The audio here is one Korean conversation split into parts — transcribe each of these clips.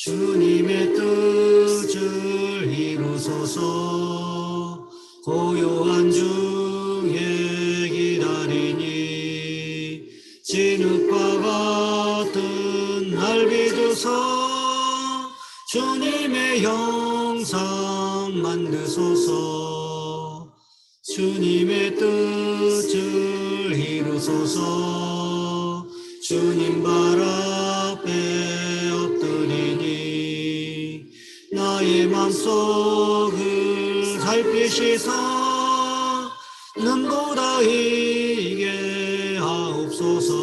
주님의 뜻을 이루소서. 고요한 중에 기다리니 진흙과 같은 날 비두서. 주님의 형상 만드소서. 주님의 뜻을 이루소서. 주님 발앞 속을 살피시사 눈보다 이게 하옵소서.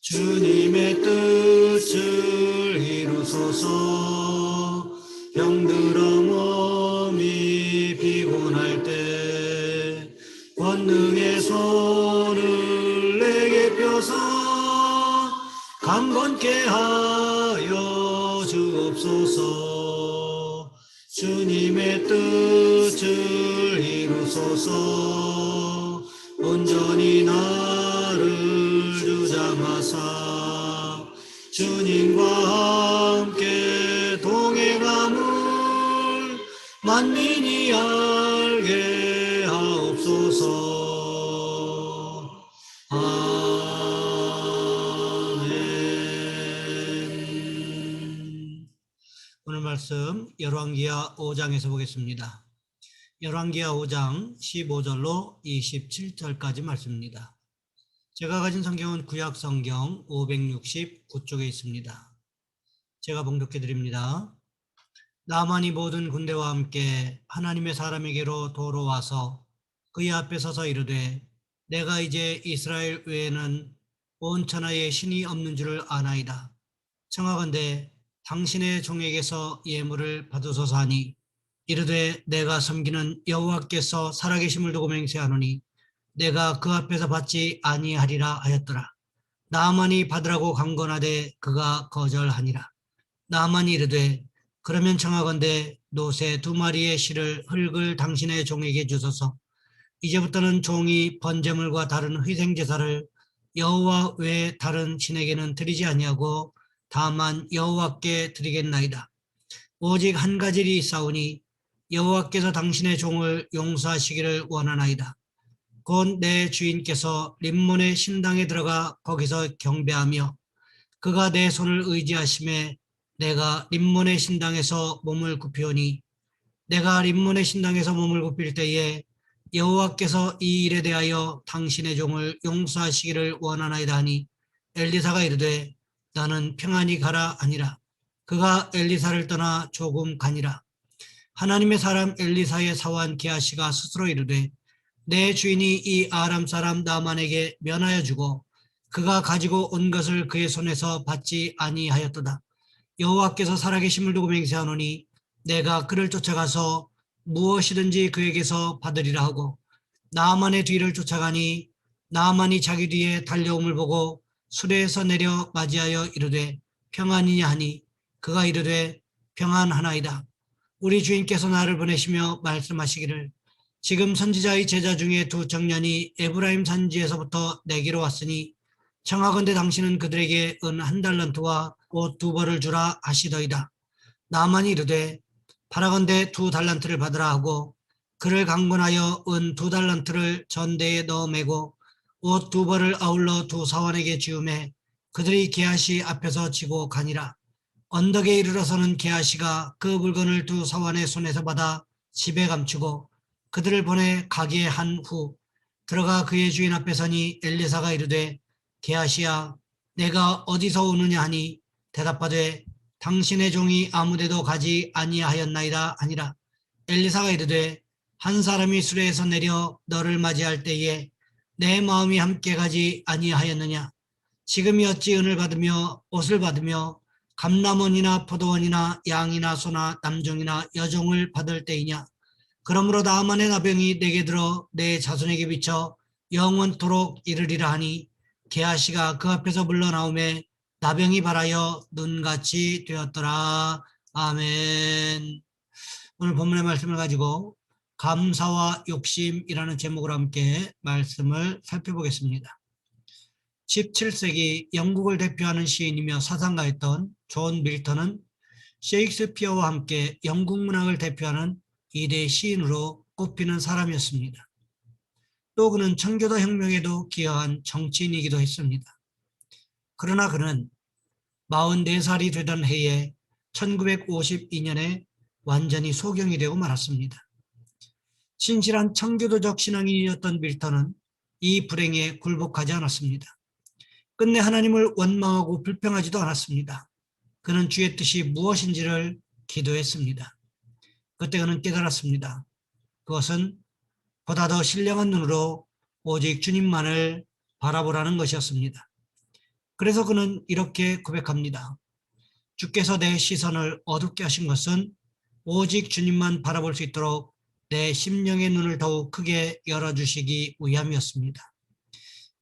주님의 뜻을 이루소서. 병들어 강건케 하여 주옵소서. 주님의 뜻을 이루소서. 온전히 나를 주장하사 주님과 함께 동행함을 만민이 알 말씀 열왕기하 5장에서 보겠습니다. 열왕기하 5장 15절로 27절까지 말씀입니다. 제가 가진 성경은 구약 성경 569쪽에 있습니다. 제가 봉독해 드립니다. 나만이 모든 군대와 함께 하나님의 사람에게로 돌아와서 그의 앞에 서서 이르되 내가 이제 이스라엘 외에는 온 천하에 신이 없는 줄을 아나이다. 청하건대 당신의 종에게서 예물을 받으소서 하니 이르되 내가 섬기는 여호와께서 살아계심을 두고 맹세하노니 내가 그 앞에서 받지 아니하리라 하였더라. 나만이 받으라고 강건하되 그가 거절하니라. 나만이 이르되 그러면 청하건대 노새 두 마리의 실을 흙을 당신의 종에게 주소서. 이제부터는 종이 번제물과 다른 희생 제사를 여호와 외 다른 신에게는 드리지 아니하고 다만 여호와께 드리겠나이다. 오직 한 가지 일이 있사오니 여호와께서 당신의 종을 용서하시기를 원하나이다. 곧 내 주인께서 림몬의 신당에 들어가 거기서 경배하며 그가 내 손을 의지하심에 내가 림몬의 신당에서 몸을 굽히오니 내가 림몬의 신당에서 몸을 굽힐 때에 여호와께서 이 일에 대하여 당신의 종을 용서하시기를 원하나이다 하니 엘리사가 이르되 나는 평안히 가라 아니라 그가 엘리사를 떠나 조금 가니라. 하나님의 사람 엘리사의 사원 기아시가 스스로 이르되 내 주인이 이 아람 사람 나만에게 면하여 주고 그가 가지고 온 것을 그의 손에서 받지 아니하였도다. 여호와께서 살아계심을 두고 맹세하노니 내가 그를 쫓아가서 무엇이든지 그에게서 받으리라 하고 나만의 뒤를 쫓아가니 나만이 자기 뒤에 달려옴을 보고 수레에서 내려 맞이하여 이르되 평안이냐 하니 그가 이르되 평안하나이다. 우리 주인께서 나를 보내시며 말씀하시기를 지금 선지자의 제자 중에 두 청년이 에브라임 산지에서부터 내게로 왔으니 청하건대 당신은 그들에게 은 한 달란트와 옷 두 벌을 주라 하시더이다. 나만이 이르되 바라건대 두 달란트를 받으라 하고 그를 강권하여 은 두 달란트를 전대에 넣어 매고 옷 두 벌을 아울러 두 사원에게 지음해 그들이 게하시 앞에서 지고 가니라. 언덕에 이르러서는 게하시가 그 물건을 두 사원의 손에서 받아 집에 감추고 그들을 보내 가게 한후 들어가 그의 주인 앞에 서니 엘리사가 이르되 게하시야 내가 어디서 오느냐 하니 대답하되 당신의 종이 아무데도 가지 아니하였나이다 하니라 엘리사가 이르되 한 사람이 수레에서 내려 너를 맞이할 때에 내 마음이 함께 가지 아니하였느냐 지금이 어찌 은을 받으며 옷을 받으며 감남원이나 포도원이나 양이나 소나 남종이나 여종을 받을 때이냐 그러므로 나만의 나병이 내게 들어 내 자손에게 비쳐 영원토록 이르리라 하니 게하시가 그 앞에서 물러나오매 나병이 발하여 눈같이 되었더라. 아멘. 오늘 본문의 말씀을 가지고 감사와 욕심이라는 제목으로 함께 말씀을 살펴보겠습니다. 17세기 영국을 대표하는 시인이며 사상가였던 존 밀턴은 셰익스피어와 함께 영국 문학을 대표하는 이대 시인으로 꼽히는 사람이었습니다. 또 그는 청교도 혁명에도 기여한 정치인이기도 했습니다. 그러나 그는 44살이 되던 해에 1952년에 완전히 소경이 되고 말았습니다. 신실한 청교도적 신앙인이었던 밀턴은 이 불행에 굴복하지 않았습니다. 끝내 하나님을 원망하고 불평하지도 않았습니다. 그는 주의 뜻이 무엇인지를 기도했습니다. 그때 그는 깨달았습니다. 그것은 보다 더 신령한 눈으로 오직 주님만을 바라보라는 것이었습니다. 그래서 그는 이렇게 고백합니다. 주께서 내 시선을 어둡게 하신 것은 오직 주님만 바라볼 수 있도록 내 심령의 눈을 더욱 크게 열어주시기 위함이었습니다.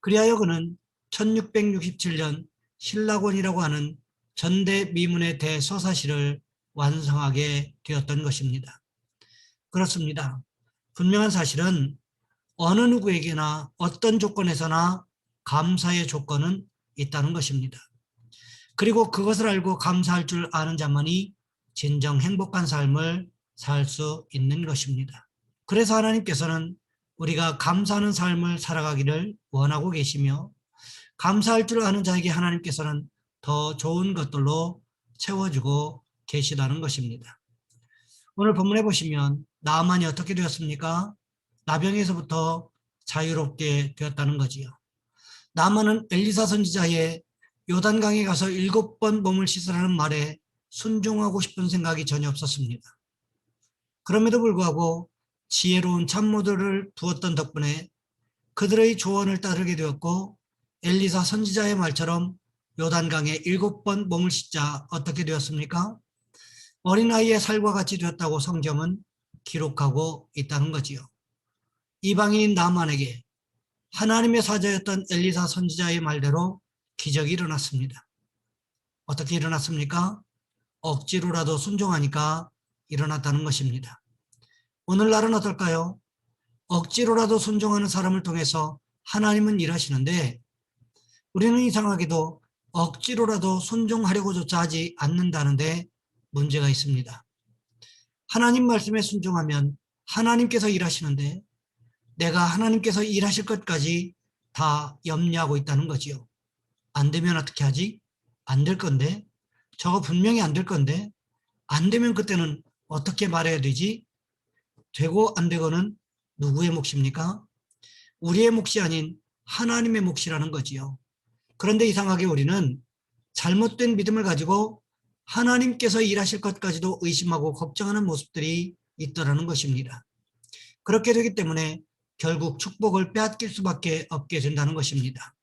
그리하여 그는 1667년 신라곤이라고 하는 전대미문의 대서사시를 완성하게 되었던 것입니다. 그렇습니다. 분명한 사실은 어느 누구에게나 어떤 조건에서나 감사의 조건은 있다는 것입니다. 그리고 그것을 알고 감사할 줄 아는 자만이 진정 행복한 삶을 살 수 있는 것입니다. 그래서 하나님께서는 우리가 감사하는 삶을 살아가기를 원하고 계시며 감사할 줄 아는 자에게 하나님께서는 더 좋은 것들로 채워주고 계시다는 것입니다. 오늘 본문에 보시면 나만이 어떻게 되었습니까? 나병에서부터 자유롭게 되었다는 거지요. 나만은 엘리사 선지자의 요단강에 가서 일곱 번 몸을 씻으라는 말에 순종하고 싶은 생각이 전혀 없었습니다. 그럼에도 불구하고 지혜로운 참모들을 두었던 덕분에 그들의 조언을 따르게 되었고 엘리사 선지자의 말처럼 요단강에 일곱 번 몸을 씻자 어떻게 되었습니까? 어린아이의 살과 같이 되었다고 성경은 기록하고 있다는 거지요. 이방인인 나만에게 하나님의 사자였던 엘리사 선지자의 말대로 기적이 일어났습니다. 어떻게 일어났습니까? 억지로라도 순종하니까 일어났다는 것입니다. 오늘날은 어떨까요? 억지로라도 순종하는 사람을 통해서 하나님은 일하시는데 우리는 이상하게도 억지로라도 순종하려고조차 하지 않는다는데 문제가 있습니다. 하나님 말씀에 순종하면 하나님께서 일하시는데 내가 하나님께서 일하실 것까지 다 염려하고 있다는 거지요. 안 되면 어떻게 하지? 안 될 건데 저거 분명히 안 될 건데 안 되면 그때는 어떻게 말해야 되지? 되고 안 되고는 누구의 몫입니까? 우리의 몫이 아닌 하나님의 몫이라는 거지요. 그런데 이상하게 우리는 잘못된 믿음을 가지고 하나님께서 일하실 것까지도 의심하고 걱정하는 모습들이 있더라는 것입니다. 그렇게 되기 때문에 결국 축복을 빼앗길 수밖에 없게 된다는 것입니다.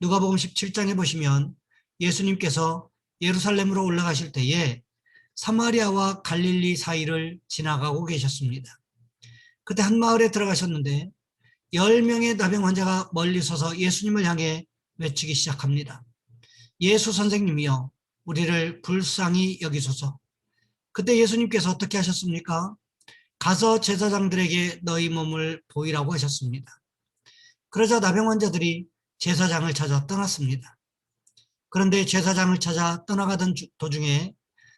누가복음 17장에 보시면 예수님께서 예루살렘으로 올라가실 때에 사마리아와 갈릴리 사이를 지나가고 계셨습니다. 그때 한 마을에 들어가셨는데 10명의 나병 환자가 멀리 서서 예수님을 향해 외치기 시작합니다. 예수 선생님이여 우리를 불쌍히 여기소서. 그때 예수님께서 어떻게 하셨습니까? 가서 제사장들에게 너희 몸을 보이라고 하셨습니다. 그러자 나병 환자들이 제사장을 찾아 떠났습니다. 그런데 제사장을 찾아 떠나가던 주- 도중에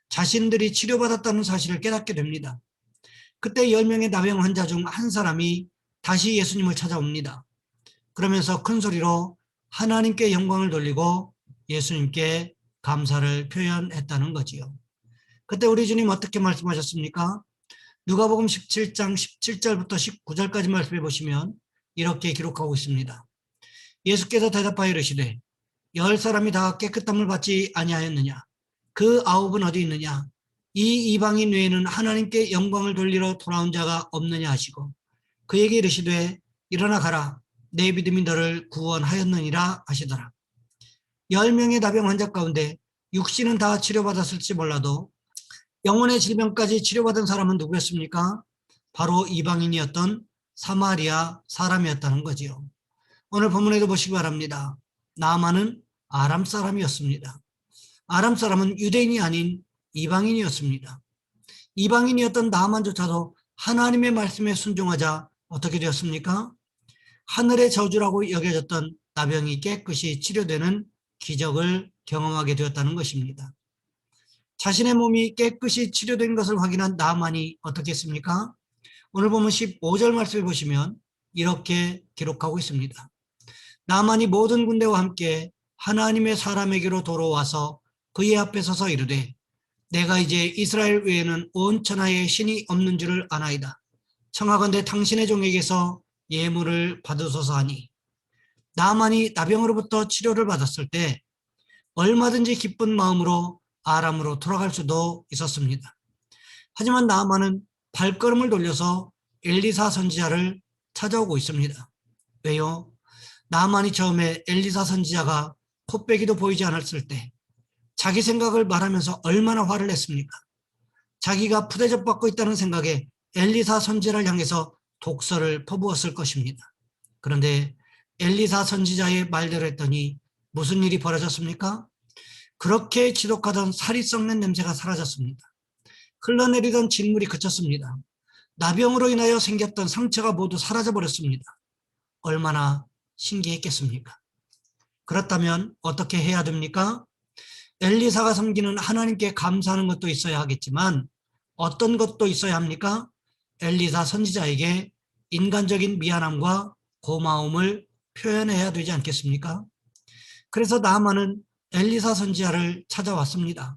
자신들이 치료받았다는 사실을 깨닫게 됩니다. 그때 10명의 나병 환자 중 한 사람이 다시 예수님을 찾아옵니다. 그러면서 큰 소리로 하나님께 영광을 돌리고 예수님께 감사를 표현했다는 거지요. 그때 우리 주님 어떻게 말씀하셨습니까? 누가복음 17장 17절부터 19절까지 말씀해 보시면 이렇게 기록하고 있습니다. 예수께서 대답하여 이르시되 열 사람이 다 깨끗함을 받지 아니하였느냐 그 아홉은 어디 있느냐 이 이방인 외에는 하나님께 영광을 돌리러 돌아온 자가 없느냐 하시고 그에게 이르시되 일어나 가라 내 믿음이 너를 구원하였느니라 하시더라. 열 명의 나병 환자 가운데 육신은 다 치료받았을지 몰라도 영혼의 질병까지 치료받은 사람은 누구였습니까? 바로 이방인이었던 사마리아 사람이었다는 거지요. 오늘 본문에도 보시기 바랍니다. 나아만은 아람 사람이었습니다. 아람 사람은 유대인이 아닌 이방인이었습니다. 이방인이었던 나만조차도 하나님의 말씀에 순종하자 어떻게 되었습니까? 하늘의 저주라고 여겨졌던 나병이 깨끗이 치료되는 기적을 경험하게 되었다는 것입니다. 자신의 몸이 깨끗이 치료된 것을 확인한 나만이 어떻게 했습니까? 오늘 보면 15절 말씀을 보시면 이렇게 기록하고 있습니다. 나만이 모든 군대와 함께 하나님의 사람에게로 돌아와서 그의 앞에 서서 이르되 내가 이제 이스라엘 외에는 온 천하에 신이 없는 줄을 아나이다. 청하건대 당신의 종에게서 예물을 받으소서 하니 나만이 나병으로부터 치료를 받았을 때 얼마든지 기쁜 마음으로 아람으로 돌아갈 수도 있었습니다. 하지만 나만은 발걸음을 돌려서 엘리사 선지자를 찾아오고 있습니다. 왜요? 나만이 처음에 엘리사 선지자가 코빼기도 보이지 않았을 때 자기 생각을 말하면서 얼마나 화를 냈습니까? 자기가 푸대접 받고 있다는 생각에 엘리사 선지자를 향해서 독서를 퍼부었을 것입니다. 그런데 엘리사 선지자의 말대로 했더니 무슨 일이 벌어졌습니까? 그렇게 지독하던 살이 썩는 냄새가 사라졌습니다. 흘러내리던 진물이 그쳤습니다. 나병으로 인하여 생겼던 상처가 모두 사라져 버렸습니다. 얼마나 신기했겠습니까? 그렇다면 어떻게 해야 됩니까? 엘리사가 섬기는 하나님께 감사하는 것도 있어야 하겠지만 어떤 것도 있어야 합니까? 엘리사 선지자에게 인간적인 미안함과 고마움을 표현해야 되지 않겠습니까? 그래서 나만은 엘리사 선지자를 찾아왔습니다.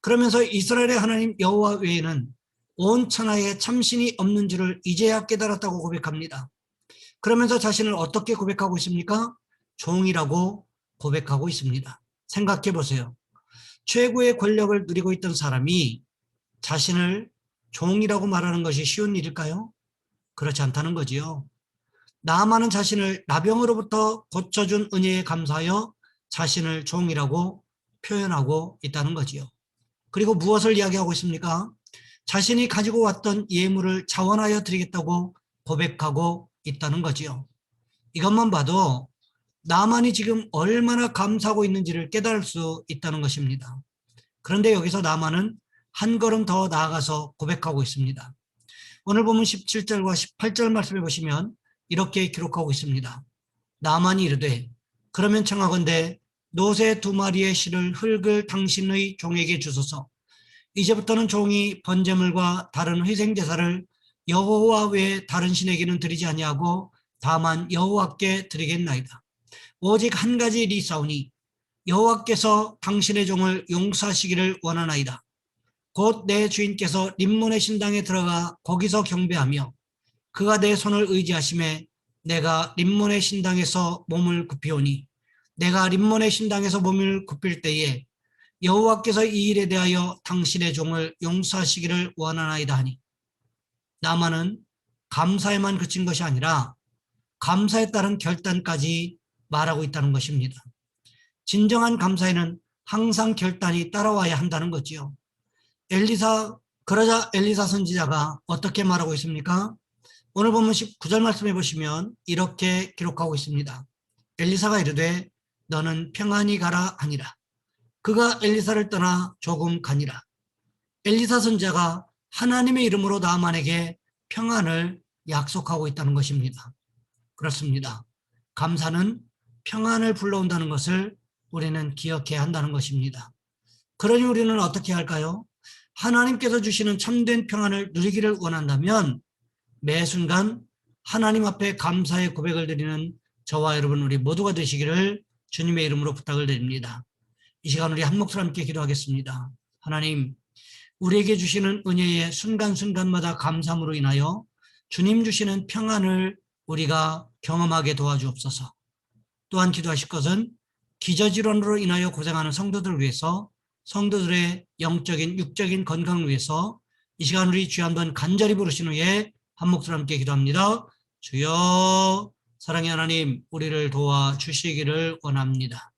그러면서 이스라엘의 하나님 여호와 외에는 온 천하에 참신이 없는 줄을 이제야 깨달았다고 고백합니다. 그러면서 자신을 어떻게 고백하고 있습니까? 종이라고 고백하고 있습니다. 생각해 보세요. 최고의 권력을 누리고 있던 사람이 자신을 종이라고 말하는 것이 쉬운 일일까요? 그렇지 않다는 거지요. 나만은 자신을 나병으로부터 고쳐준 은혜에 감사하여 자신을 종이라고 표현하고 있다는 거지요. 그리고 무엇을 이야기하고 있습니까? 자신이 가지고 왔던 예물을 자원하여 드리겠다고 고백하고 있다는 거지요. 이것만 봐도 나만이 지금 얼마나 감사하고 있는지를 깨달을 수 있다는 것입니다. 그런데 여기서 나만은 한 걸음 더 나아가서 고백하고 있습니다. 오늘 보면 17절과 18절 말씀해 보시면 이렇게 기록하고 있습니다. 나만이 이르되 그러면 청하건대 노새 두 마리의 실을 흙을 당신의 종에게 주소서. 이제부터는 종이 번제물과 다른 회생 제사를 여호와 외에 다른 신에게는 드리지 아니하고 다만 여호와께 드리겠나이다. 오직 한 가지 일이 있사오니 여호와께서 당신의 종을 용서하시기를 원하나이다. 곧 내 주인께서 림몬의 신당에 들어가 거기서 경배하며 그가 내 손을 의지하심에 내가 림몬의 신당에서 몸을 굽히오니 내가 림몬의 신당에서 몸을 굽힐 때에 여호와께서 이 일에 대하여 당신의 종을 용서하시기를 원하나이다 하니 나만은 감사에만 그친 것이 아니라 감사에 따른 결단까지 말하고 있다는 것입니다. 진정한 감사에는 항상 결단이 따라와야 한다는 거지요. 엘리사 그러자 엘리사 선지자가 어떻게 말하고 있습니까? 오늘 보면 19절 말씀해 보시면 이렇게 기록하고 있습니다. 엘리사가 이르되 너는 평안히 가라 하니라. 그가 엘리사를 떠나 조금 가니라. 엘리사 선지자가 하나님의 이름으로 나만에게 평안을 약속하고 있다는 것입니다. 그렇습니다. 감사는 평안을 불러온다는 것을 우리는 기억해야 한다는 것입니다. 그러니 우리는 어떻게 할까요? 하나님께서 주시는 참된 평안을 누리기를 원한다면 매 순간 하나님 앞에 감사의 고백을 드리는 저와 여러분 우리 모두가 되시기를 주님의 이름으로 부탁을 드립니다. 이 시간 우리 한 목소리 함께 기도하겠습니다. 하나님, 우리에게 주시는 은혜의 순간순간마다 감사함으로 인하여 주님 주시는 평안을 우리가 경험하게 도와주옵소서. 또한 기도하실 것은 기저질환으로 인하여 고생하는 성도들을 위해서 성도들의 영적인 육적인 건강을 위해서 이 시간 우리 주여 한번 간절히 부르신 후에 한 목소리 함께 기도합니다. 주여 사랑의 하나님 우리를 도와 주시기를 원합니다.